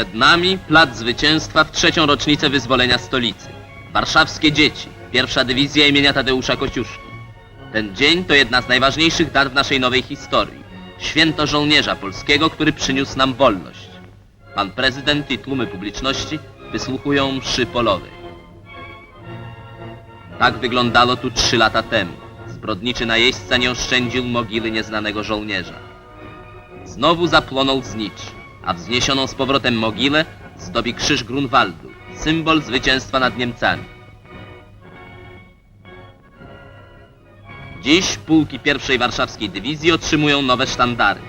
Przed nami plac zwycięstwa w trzecią rocznicę wyzwolenia stolicy. Warszawskie dzieci, pierwsza dywizja imienia Tadeusza Kociuszki. Ten dzień to jedna z najważniejszych dat w naszej nowej historii. Święto żołnierza polskiego, który przyniósł nam wolność. Pan prezydent i tłumy publiczności wysłuchują mszy polowej. Tak wyglądało tu trzy lata temu. Zbrodniczy najeźdźca nie oszczędził mogiły nieznanego żołnierza. Znowu zapłonął znicz, a wzniesioną z powrotem mogilę zdobi krzyż Grunwaldu, symbol zwycięstwa nad Niemcami. Dziś pułki pierwszej warszawskiej dywizji otrzymują nowe sztandary.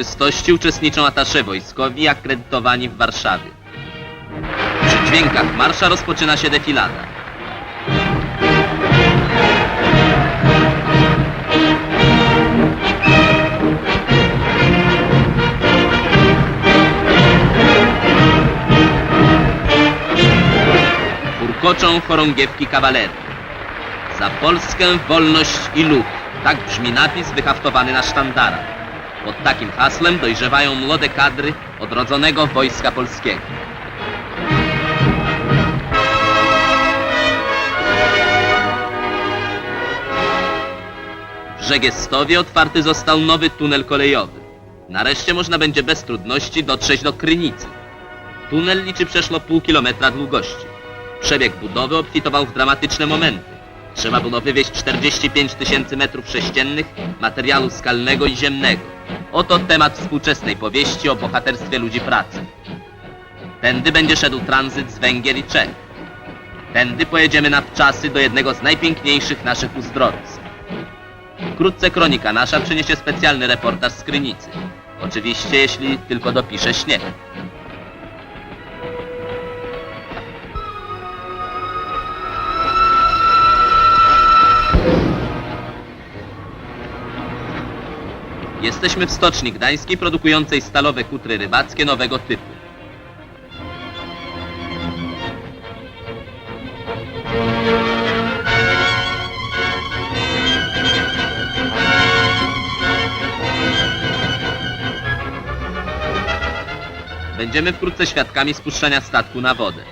Uroczystości uczestniczą atasze wojskowi akredytowani w Warszawie. Przy dźwiękach marsza rozpoczyna się defilada. Furkoczą chorągiewki kawalerii. Za Polskę, wolność i lud. Tak brzmi napis wyhaftowany na sztandarach. Pod takim hasłem dojrzewają młode kadry odrodzonego Wojska Polskiego. W Żegiestowie otwarty został nowy tunel kolejowy. Nareszcie można będzie bez trudności dotrzeć do Krynicy. Tunel liczy przeszło pół kilometra długości. Przebieg budowy obfitował w dramatyczne momenty. Trzeba było wywieźć 45 tysięcy metrów sześciennych materiału skalnego i ziemnego. Oto temat współczesnej powieści o bohaterstwie ludzi pracy. Tędy będzie szedł tranzyt z Węgier i Czech. Tędy pojedziemy na wczasy do jednego z najpiękniejszych naszych uzdrowisk. Wkrótce kronika nasza przyniesie specjalny reportaż z Krynicy. Oczywiście, jeśli tylko dopisze śnieg. Jesteśmy w Stoczni Gdańskiej produkującej stalowe kutry rybackie nowego typu. Będziemy wkrótce świadkami spuszczania statku na wodę.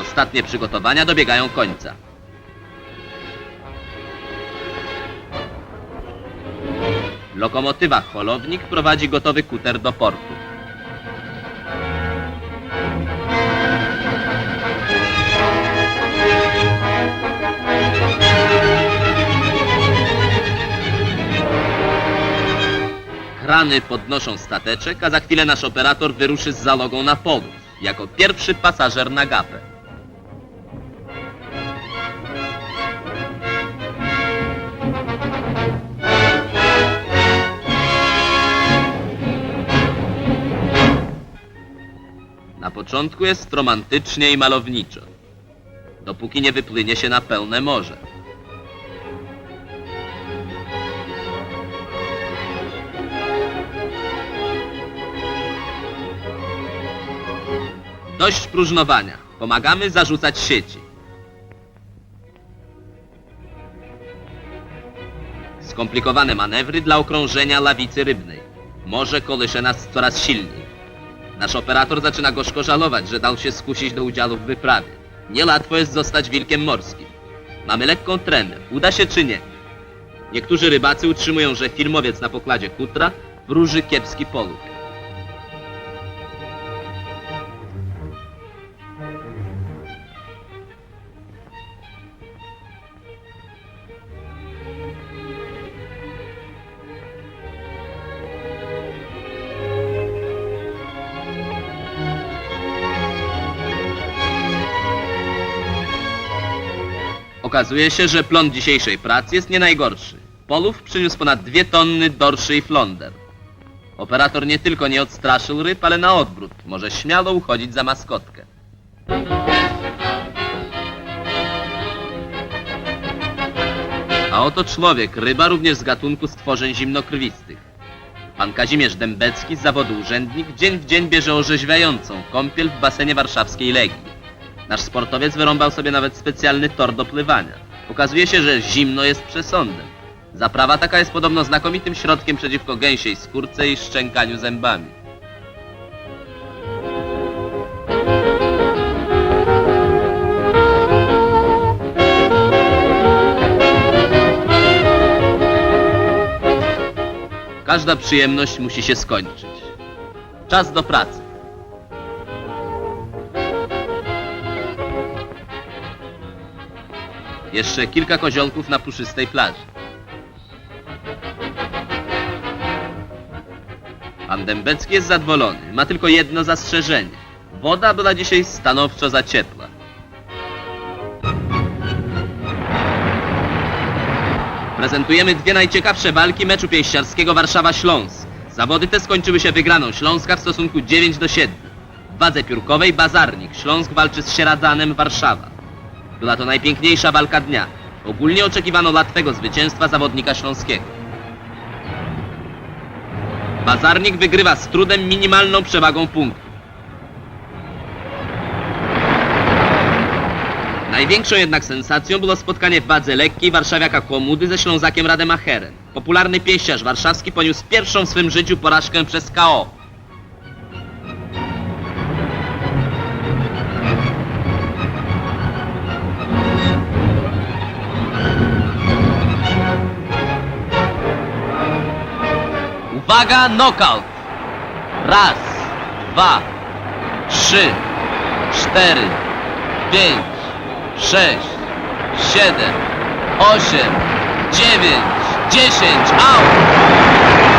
Ostatnie przygotowania dobiegają końca. Lokomotywa Holownik prowadzi gotowy kuter do portu. Krany podnoszą stateczek, a za chwilę nasz operator wyruszy z zalogą na powóz, jako pierwszy pasażer na gapę. Początku jest romantycznie i malowniczo, dopóki nie wypłynie się na pełne morze. Dość próżnowania. Pomagamy zarzucać sieci. Skomplikowane manewry dla okrążenia lawicy rybnej. Morze kołysze nas coraz silniej. Nasz operator zaczyna gorzko żalować, że dał się skusić do udziału w wyprawie. Niełatwo jest zostać wilkiem morskim. Mamy lekką trenę. Uda się czy nie? Niektórzy rybacy utrzymują, że filmowiec na pokładzie kutra wróży kiepski poluk. Okazuje się, że plon dzisiejszej pracy jest nie najgorszy. Polów przyniósł ponad dwie tony dorszy i flonder. Operator nie tylko nie odstraszył ryb, ale na odwrót. Może śmiało uchodzić za maskotkę. A oto człowiek, ryba również z gatunku stworzeń zimnokrwistych. Pan Kazimierz Dębecki, z zawodu urzędnik, dzień w dzień bierze orzeźwiającą kąpiel w basenie warszawskiej Legii. Nasz sportowiec wyrąbał sobie nawet specjalny tor do pływania. Okazuje się, że zimno jest przesądem. Zaprawa taka jest podobno znakomitym środkiem przeciwko gęsiej skórce i szczękaniu zębami. Każda przyjemność musi się skończyć. Czas do pracy. Jeszcze kilka koziołków na puszystej plaży. Pan Dębecki jest zadowolony. Ma tylko jedno zastrzeżenie. Woda była dzisiaj stanowczo za ciepła. Prezentujemy dwie najciekawsze walki meczu pięściarskiego Warszawa-Śląsk. Zawody te skończyły się wygraną Śląska w stosunku 9 do 7. W wadze piórkowej Bazarnik. Śląsk walczy z Sieradzanem Warszawa. Była to najpiękniejsza walka dnia. Ogólnie oczekiwano łatwego zwycięstwa zawodnika śląskiego. Bazarnik wygrywa z trudem minimalną przewagą punktu. Największą jednak sensacją było spotkanie w wadze lekkiej warszawiaka Kłomudy ze Ślązakiem Rademacherem. Popularny pieściarz warszawski poniósł pierwszą w swym życiu porażkę przez KO. Uwaga, knockout! Raz, dwa, trzy, cztery, pięć, sześć, siedem, osiem, dziewięć, dziesięć, out!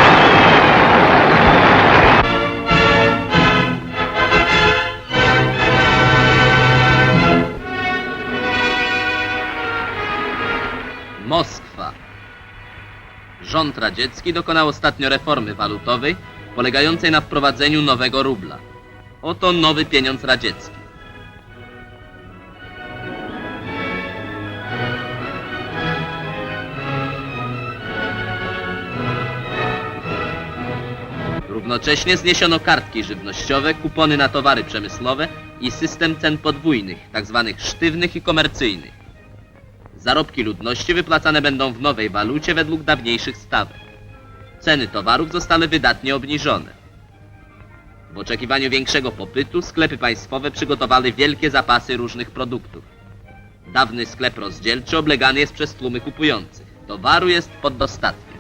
Rząd radziecki dokonał ostatnio reformy walutowej polegającej na wprowadzeniu nowego rubla. Oto nowy pieniądz radziecki. Równocześnie zniesiono kartki żywnościowe, kupony na towary przemysłowe i system cen podwójnych, tzw. sztywnych i komercyjnych. Zarobki ludności wypłacane będą w nowej walucie według dawniejszych stawek. Ceny towarów zostały wydatnie obniżone. W oczekiwaniu większego popytu sklepy państwowe przygotowały wielkie zapasy różnych produktów. Dawny sklep rozdzielczy oblegany jest przez tłumy kupujących. Towaru jest pod dostatkiem.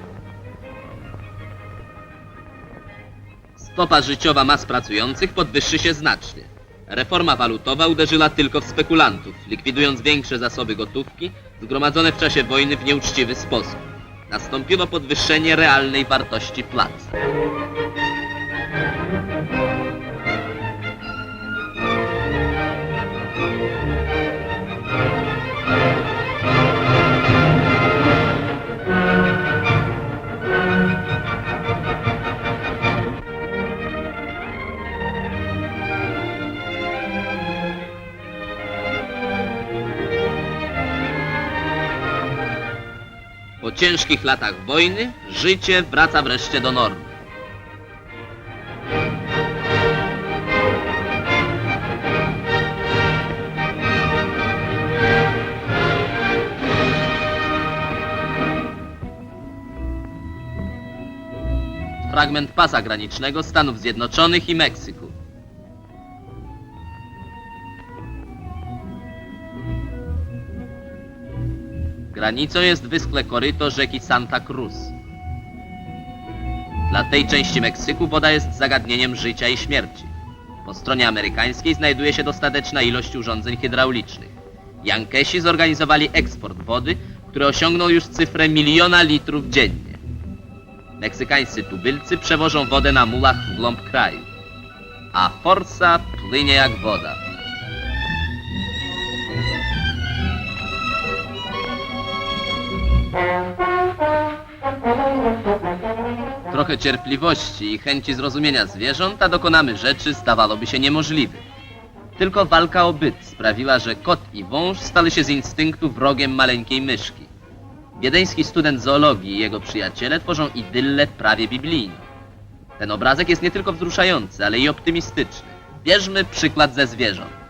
Stopa życiowa mas pracujących podwyższy się znacznie. Reforma walutowa uderzyła tylko w spekulantów, likwidując większe zasoby gotówki zgromadzone w czasie wojny w nieuczciwy sposób. Nastąpiło podwyższenie realnej wartości płac. Ciężkich latach wojny życie wraca wreszcie do normy. Fragment pasa granicznego Stanów Zjednoczonych i Meksyku. Granicą jest wyschłe koryto rzeki Santa Cruz. Dla tej części Meksyku woda jest zagadnieniem życia i śmierci. Po stronie amerykańskiej znajduje się dostateczna ilość urządzeń hydraulicznych. Jankesi zorganizowali eksport wody, który osiągnął już cyfrę miliona litrów dziennie. Meksykańscy tubylcy przewożą wodę na mulach w głąb kraju. A forsa płynie jak woda. Trochę cierpliwości i chęci zrozumienia zwierząt, a dokonamy rzeczy, zdawałoby się niemożliwych. Tylko walka o byt sprawiła, że kot i wąż stali się z instynktu wrogiem maleńkiej myszki. Wiedeński student zoologii i jego przyjaciele tworzą idyllę prawie biblijną. Ten obrazek jest nie tylko wzruszający, ale i optymistyczny. Bierzmy przykład ze zwierząt.